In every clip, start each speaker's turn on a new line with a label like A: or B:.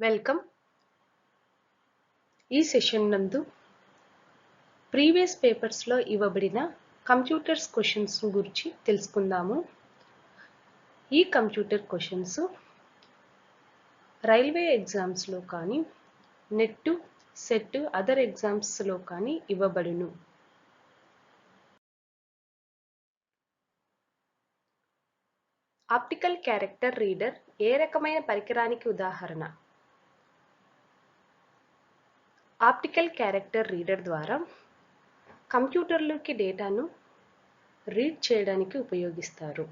A: Welcome ఈ session నందు previous పేపర్స్లో ఇవ్వబడిన కంప్యూటర్స్ క్వశ్చన్స్ గురించి తెలుసుకుందాము. ఈ కంప్యూటర్ క్వశ్చన్స్ రైల్వే ఎగ్జామ్స్లో కానీ నెట్ సెట్ అదర్ ఎగ్జామ్స్లో కానీ ఇవ్వబడును. ఆప్టికల్ క్యారెక్టర్ రీడర్ ఏ రకమైన పరికరానికి ఉదాహరణ? ఆప్టికల్ క్యారెక్టర్ రీడర్ ద్వారా కంప్యూటర్లోకి డేటాను రీడ్ చేయడానికి ఉపయోగిస్తారు.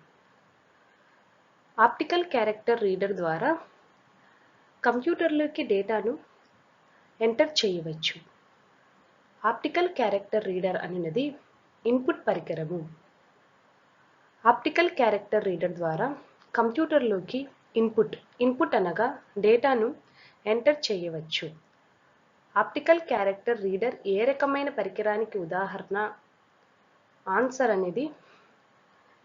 A: ఆప్టికల్ క్యారెక్టర్ రీడర్ ద్వారా కంప్యూటర్లోకి డేటాను ఎంటర్ చేయవచ్చు. ఆప్టికల్ క్యారెక్టర్ రీడర్ అనేది ఇన్పుట్ పరికరము. ఆప్టికల్ క్యారెక్టర్ రీడర్ ద్వారా కంప్యూటర్లోకి ఇన్పుట్ ఇన్పుట్ అనగా డేటాను ఎంటర్ చేయవచ్చు. ఆప్టికల్ క్యారెక్టర్ రీడర్ ఏ రకమైన పరికరానికి ఉదాహరణ? ఆన్సర్ అనేది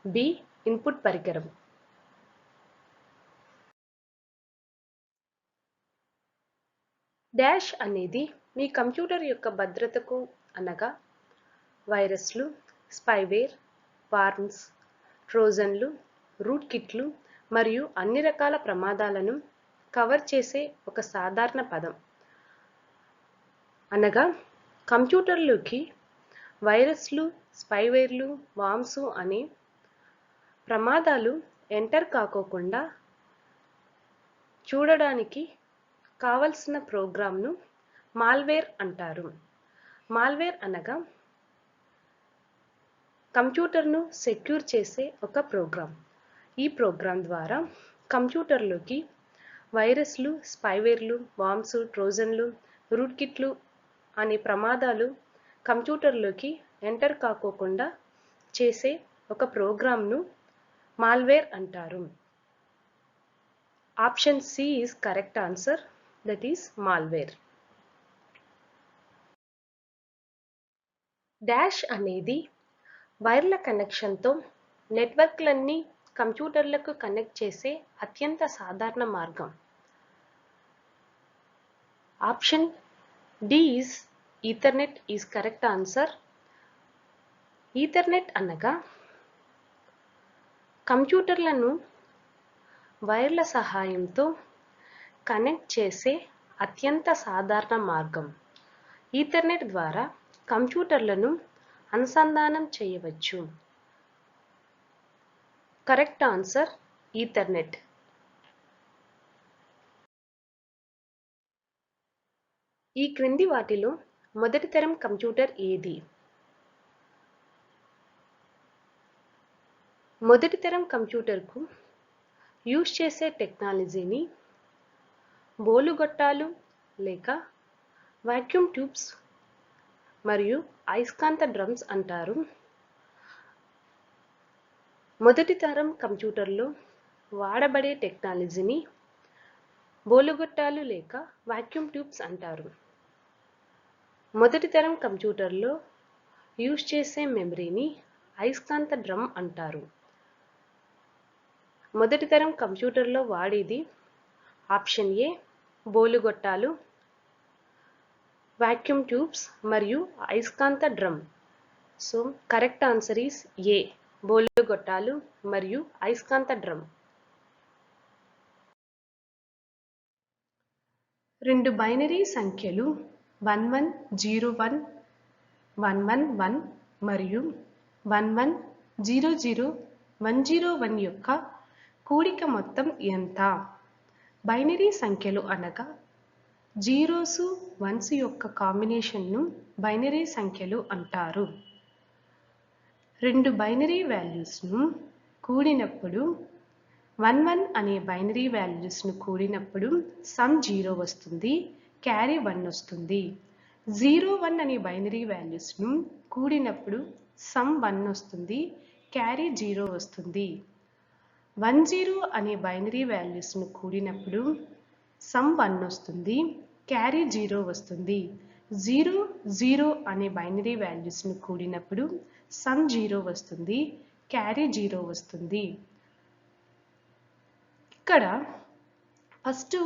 A: బి ఇన్పుట్ పరికరం. డాష్ అనేది మీ కంప్యూటర్ యొక్క భద్రతకు అనగా వైరస్లు స్పైవేర్ వార్మ్స్ ట్రోజన్లు రూట్ కిట్లు మరియు అన్ని రకాల ప్రమాదాలను కవర్ చేసే ఒక సాధారణ పదం. అనగా కంప్యూటర్లోకి వైరస్లు స్పైవేర్లు వామ్స్ అనే ప్రమాదాలు ఎంటర్ కాకోకుండా చూడడానికి కావలసిన ప్రోగ్రామ్ను మాల్వేర్ అంటారు. మాల్వేర్ అనగా కంప్యూటర్ను సెక్యూర్ చేసే ఒక ప్రోగ్రామ్. ఈ ప్రోగ్రాం ద్వారా కంప్యూటర్లోకి వైరస్లు స్పైవేర్లు వామ్స్ ట్రోజన్లు రూట్ కిట్లు అనే ప్రమాదాలు కంప్యూటర్లోకి ఎంటర్ కాకోకుండా చేసే ఒక ప్రోగ్రామ్ను మాల్వేర్ అంటారు. Option C is correct answer that is malware. Dash అనేది వైర్ల కనెక్షన్తో నెట్వర్క్లన్నీ కంప్యూటర్లకు కనెక్ట్ చేసే అత్యంత సాధారణ మార్గం. Option D is ethernet is correct answer ethernet అనగా కంప్యూటర్లను వైర్ల సహాయంతో కనెక్ట్ చేసే అత్యంత సాధారణ మార్గం. ఈథర్నెట్ ద్వారా కంప్యూటర్లను అనుసంధానం చేయవచ్చు. కరెక్ట్ ఆన్సర్ ఈథర్నెట్ ఈ క్రింది వాటిలో మొదటి తరం కంప్యూటర్ ఏది? మొదటి తరం కంప్యూటర్కు యూజ్ చేసే టెక్నాలజీని బోలుగొట్టాలు లేక వాక్యూమ్ ట్యూబ్స్ మరియు అయస్కాంత డ్రమ్స్ అంటారు. మొదటి తరం కంప్యూటర్లో వాడబడే టెక్నాలజీని బోలుగొట్టాలు లేక వాక్యూమ్ ట్యూబ్స్ అంటారు. మొదటి తరం కంప్యూటర్లో యూజ్ చేసే మెమరీని అయస్కాంత డ్రమ్ అంటారు. మొదటి తరం కంప్యూటర్లో వాడేది ఆప్షన్ ఏ బోలుగొట్టాలు వాక్యూమ్ ట్యూబ్స్ మరియు అయస్కాంత drum. So correct answer is A బోలుగొట్టాలు మరియు అయస్కాంత డ్రమ్. రెండు బైనరీ సంఖ్యలు one one zero one one one one మరియు one one zero zero one zero one యొక్క కూడిక మొత్తం ఎంత? బైనరీ సంఖ్యలు అనగా జీరోసు వన్స్ యొక్క కాంబినేషన్ను బైనరీ సంఖ్యలు అంటారు. రెండు బైనరీ వాల్యూస్ను కూడినప్పుడు వన్ వన్ అనే బైనరీ వాల్యూస్ను కూడినప్పుడు సమ్ జీరో వస్తుంది. క్యారీ వన్ వస్తుంది. జీరో వన్ అనే బైనరీ వాల్యూస్ను కూడినప్పుడు సమ్ వన్ వస్తుంది క్యారీ జీరో వస్తుంది. వన్ జీరో అనే బైనరీ వాల్యూస్ను కూడినప్పుడు సమ్ వన్ వస్తుంది క్యారీ జీరో వస్తుంది. జీరో జీరో అనే బైనరీ వాల్యూస్ను కూడినప్పుడు సమ్ జీరో వస్తుంది క్యారీ జీరో వస్తుంది. ఇక్కడ ఫస్ట్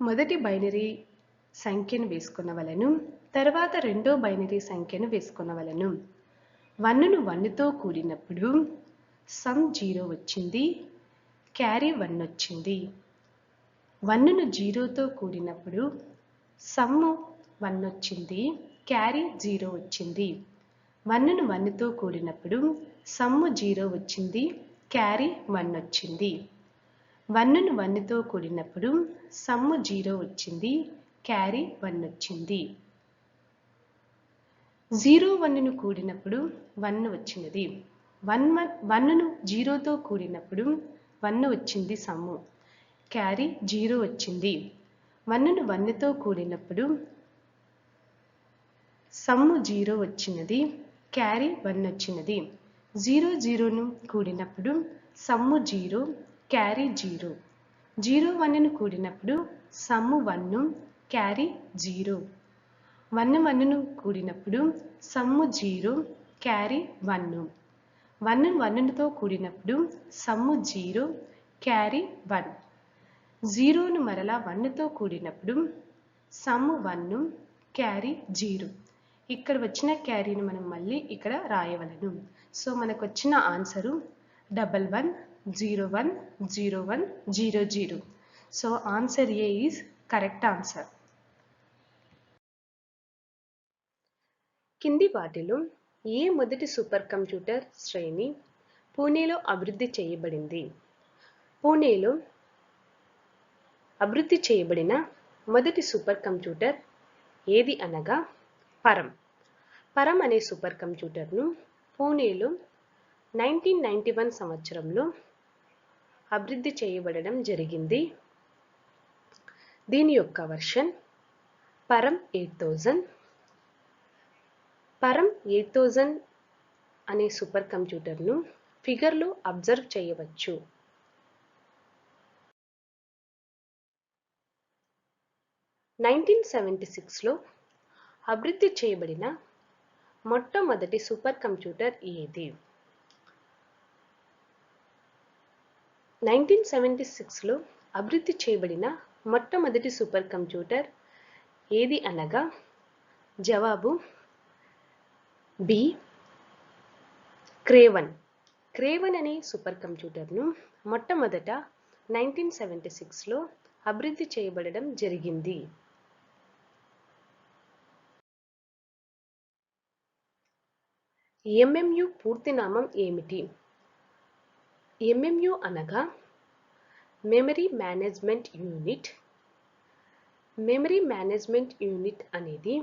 A: మొదటి బైనరీ సంఖ్యను వేసుకునవలను. తర్వాత రెండో బైనరీ సంఖ్యను వేసుకునవలను. వన్నును వన్నుతో కూడినప్పుడు సమ్ జీరో వచ్చింది క్యారీ వన్ వచ్చింది. వన్నును జీరోతో కూడినప్పుడు సమ్ము వన్ వచ్చింది క్యారీ జీరో వచ్చింది. వన్నును వన్నుతో కూడినప్పుడు సమ్ము జీరో వచ్చింది క్యారీ వన్ వచ్చింది. వన్నును వన్నుతో కూడినప్పుడు సమ్ము జీరో వచ్చింది క్యారీ వన్ వచ్చింది. జీరో వన్ను కూడినప్పుడు వన్ వచ్చినది. వన్ వన్ వన్ను జీరోతో కూడినప్పుడు వన్ వచ్చింది సమ్ము క్యారీ జీరో వచ్చింది. వన్నును వన్నుతో కూడినప్పుడు సమ్ము జీరో వచ్చినది. క్యారీ వన్ వచ్చినది. జీరో జీరోను కూడినప్పుడు sum zero carry zero. Zero one కూడినప్పుడు sum one carry zero. One one కూడినప్పుడు sum zero carry one. One వన్నుతో కూడినప్పుడు సమ్ము జీరో క్యారీ వన్. జీరోను మరలా వన్నుతో కూడినప్పుడు సమ్ము వన్ను క్యారీ జీరో. ఇక్కడ వచ్చిన క్యారీని మనం మళ్ళీ ఇక్కడ రాయవలను. సో మనకు వచ్చిన answer double one zero one zero one zero zero. So answer A is correct answer. కింది వాటిలో ఏ మొదటి సూపర్ కంప్యూటర్ శ్రేణి పూణేలో అభివృద్ధి చేయబడింది? పూణేలో అభివృద్ధి చేయబడిన మొదటి సూపర్ కంప్యూటర్ ఏది అనగా పరం. పరం అనే సూపర్ కంప్యూటర్ను పూణేలో నైన్టీన్ నైంటీ వన్ సంవత్సరంలో అభివృద్ధి చేయబడడం జరిగింది. దీని యొక్క version Param eight thousand Param eight thousand అనే సూపర్ కంప్యూటర్ను ఫిగర్లో అబ్జర్వ్ చేయవచ్చు. నైన్టీన్ సెవెంటీ సిక్స్లో అభివృద్ధి చేయబడిన మొట్టమొదటి సూపర్ కంప్యూటర్ ఏది? నైన్టీన్ సెవెంటీ సిక్స్లో అభివృద్ధి చేయబడిన మొట్టమొదటి సూపర్ కంప్యూటర్ ఏది అనగా జవాబు B Cray one. Cray one అనే సూపర్ కంప్యూటర్ను మొట్టమొదట నైన్టీన్ సెవెంటీ సిక్స్లో అభివృద్ధి చేయబడడం జరిగింది. ఎంఎంయు పూర్తి నామం ఏమిటి? ఎంఎంయు అనగా memory management unit memory management unit అనేది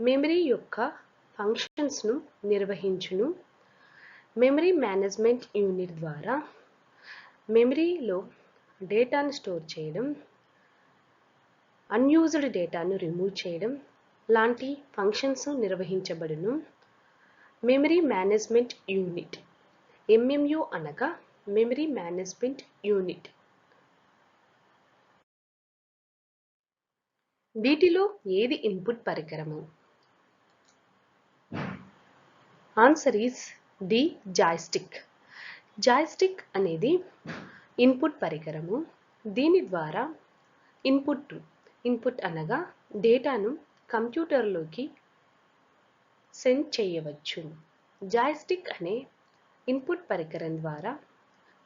A: మెమరీ యొక్క ఫంక్షన్స్ను నిర్వహించును. మెమరీ మేనేజ్మెంట్ యూనిట్ ద్వారా మెమరీలో డేటాను స్టోర్ చేయడం అన్యూజ్డ్ డేటాను రిమూవ్ చేయడం లాంటి ఫంక్షన్స్ నిర్వహించబడును. మెమరీ మేనేజ్మెంట్ యూనిట్ ఎంఎంయు అనగా మెమరీ మేనేజ్మెంట్ యూనిట్. వీటిలో ఏది ఇన్పుట్ పరికరము? Answer is D joystick. Joystick అనేది ఇన్పుట్ పరికరము. దీని ద్వారా ఇన్పుట్ ఇన్పుట్ అనగా డేటాను కంప్యూటర్లోకి సెండ్ చేయవచ్చు. జాయిస్టిక్ అనే ఇన్పుట్ పరికరం ద్వారా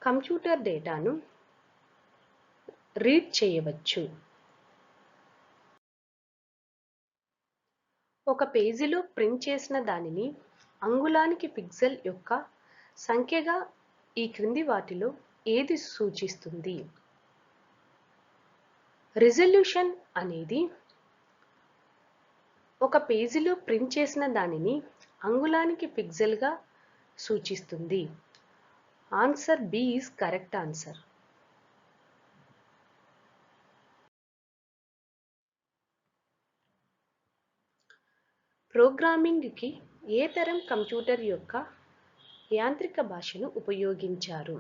A: కంప్యూటర్ డేటాను రీడ్ చేయవచ్చు. ఒక పేజీలో ప్రింట్ చేసిన దానిని అంగుళానికి పిక్సెల్ యొక్క సంఖ్యగా ఈ క్రింది వాటిలో ఏది సూచిస్తుంది? రిజల్యూషన్ అనేది ఒక పేజీలో ప్రింట్ చేసిన దానిని అంగుళానికి పిక్సెల్గా సూచిస్తుంది. Answer B is correct answer ప్రోగ్రామింగ్కి ఏ తరం కంప్యూటర్ యొక్క యాంత్రిక భాషను ఉపయోగించారు?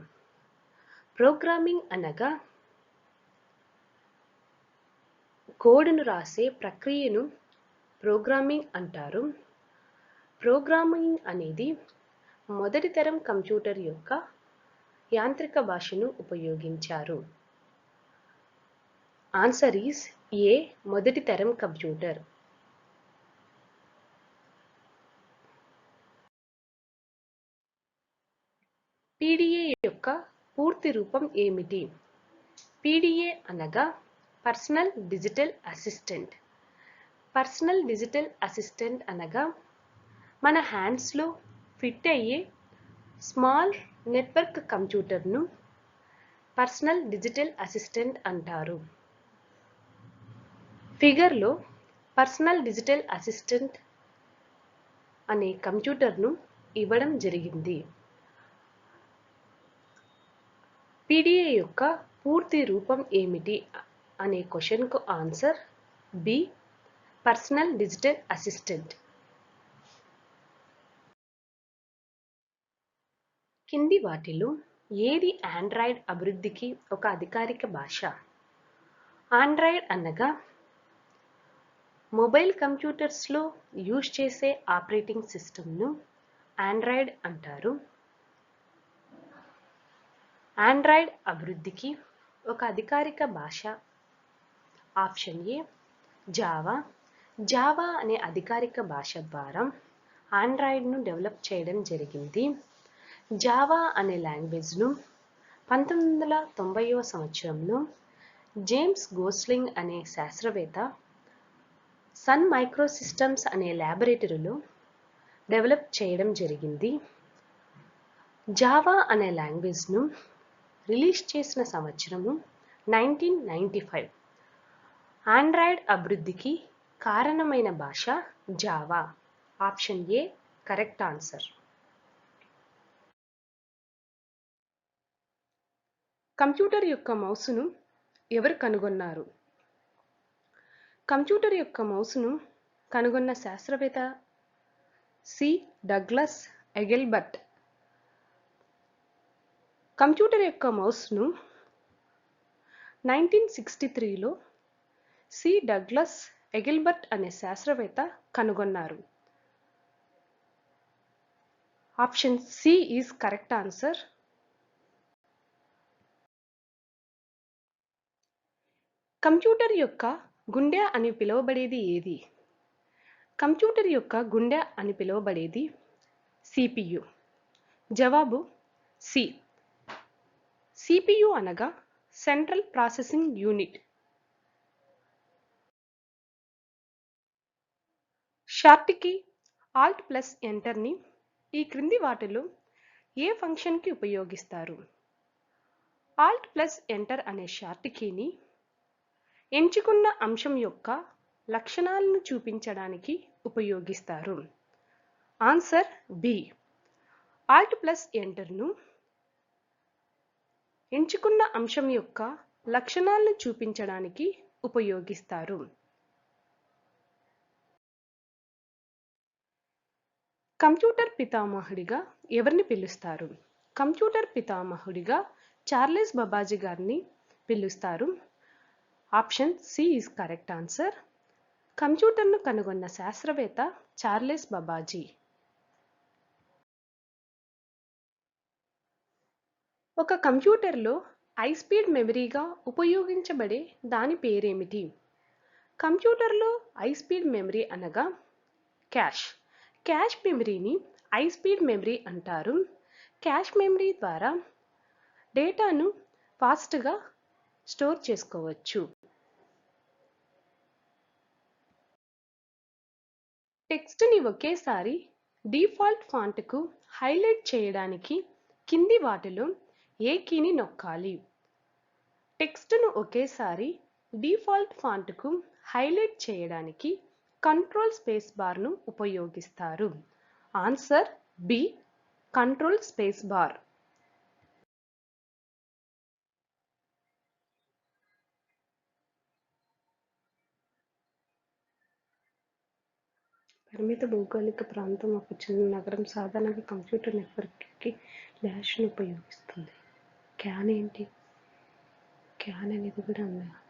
A: ప్రోగ్రామింగ్ అనగా కోడ్ను రాసే ప్రక్రియను ప్రోగ్రామింగ్ అంటారు. ప్రోగ్రామింగ్ అనేది మొదటి తరం కంప్యూటర్ యొక్క యాంత్రిక భాషను ఉపయోగించారు. ఆన్సర్ ఈస్ ఏ మొదటి తరం కంప్యూటర్. పీడిఏ యొక్క పూర్తి రూపం ఏమిటి? పీడిఏ అనగా personal digital assistant personal digital assistant అనగా మన హ్యాండ్స్లో ఫిట్ అయ్యే స్మాల్ నెట్వర్క్ కంప్యూటర్ను పర్సనల్ డిజిటల్ అసిస్టెంట్ అంటారు. ఫిగర్లో పర్సనల్ డిజిటల్ అసిస్టెంట్ అనే కంప్యూటర్ను ఇవ్వడం జరిగింది. పీడిఏ యొక్క పూర్తి రూపం ఏమిటి అనే క్వశ్చన్కు answer B personal digital assistant. కింది వాటిలో ఏది ఆండ్రాయిడ్ అభివృద్ధికి ఒక అధికారిక భాష? ఆండ్రాయిడ్ అనగా మొబైల్ కంప్యూటర్స్లో యూజ్ చేసే ఆపరేటింగ్ సిస్టమ్ను ఆండ్రాయిడ్ అంటారు. ఆండ్రాయిడ్ అభివృద్ధికి ఒక అధికారిక భాష ఆప్షన్ ఏ జావా. జావా అనే అధికారిక భాష ద్వారా ఆండ్రాయిడ్ను డెవలప్ చేయడం జరిగింది. జావా అనే లాంగ్వేజ్ను పంతొమ్మిది వందల తొంభైవ సంవత్సరంలో జేమ్స్ గోస్లింగ్ అనే శాస్త్రవేత్త సన్ మైక్రోసిస్టమ్స్ అనే ల్యాబొరేటరీలో డెవలప్ చేయడం జరిగింది. జావా అనే లాంగ్వేజ్ను రిలీజ్ చేసిన సంవత్సరము నైన్టీన్ నైంటీ ఫైవ్. ఆండ్రాయిడ్ అభివృద్ధికి కారణమైన భాష Java. Option A correct answer. Computer యొక్క మౌసును ఎవరు కనుగొన్నారు? కంప్యూటర్ యొక్క మౌస్ను కనుగొన్న శాస్త్రవేత్త సి. Douglas Engelbart. కంప్యూటర్ యొక్క మౌస్ను నైన్టీన్ సిక్స్టీ త్రీలో సి. డగ్లస్ ఎగిల్బర్ట్ అనే శాస్త్రవేత్త కనుగొన్నారు. Option C is correct answer. Computer యొక్క గుండె అని పిలువబడేది ఏది? కంప్యూటర్ యొక్క గుండె అని పిలువబడేది సిపియు జవాబు సి. సిపియు అనగా సెంట్రల్ ప్రాసెసింగ్ యూనిట్. షార్ట్కి ఆల్ట్ ప్లస్ ఎంటర్ని ఈ క్రింది వాటిలో ఏ ఫంక్షన్కి ఉపయోగిస్తారు? ఆల్ట్ ప్లస్ ఎంటర్ అనే షార్ట్ కీని ఎంచుకున్న అంశం యొక్క లక్షణాలను చూపించడానికి ఉపయోగిస్తారు. Answer B. ఆల్ట్ ప్లస్ ఎంటర్ను ఎంచుకున్న అంశం యొక్క లక్షణాలను చూపించడానికి ఉపయోగిస్తారు. కంప్యూటర్ పితామహుడిగా ఎవరిని పిలుస్తారు? కంప్యూటర్ పితామహుడిగా చార్లెస్ బబాజీ గారిని పిలుస్తారు. Option C is correct answer. కంప్యూటర్ను కనుగొన్న శాస్త్రవేత్త చార్లెస్ బబాజీ. ఒక కంప్యూటర్లో హై స్పీడ్ మెమరీగా ఉపయోగించబడే దాని పేరేమిటి? కంప్యూటర్లో హై స్పీడ్ మెమరీ అనగా క్యాష్. క్యాష్ మెమరీని హై స్పీడ్ మెమరీ అంటారు. క్యాష్ మెమరీ ద్వారా డేటాను ఫాస్ట్గా స్టోర్ చేసుకోవచ్చు. టెక్స్ట్ని ఒకేసారి డిఫాల్ట్ ఫాంట్కు హైలైట్ చేయడానికి కింది వాటిలో ఏ కీని నొక్కాలి? టెక్స్ట్ను ఒకేసారి డిఫాల్ట్ ఫాంట్కు హైలైట్ చేయడానికి కంట్రోల్ స్పేస్ బార్ను ఉపయోగిస్తారు. Answer B control space bar. పరిమిత భౌగోళిక ప్రాంతం ఒక చిన్న నగరం సాధారణంగా కంప్యూటర్ నెట్వర్క్కి ల్యాష్ను ఉపయోగిస్తుంది. క్యాన్ ఏంటి? క్యాన్ అనేది కూడా ఉంది.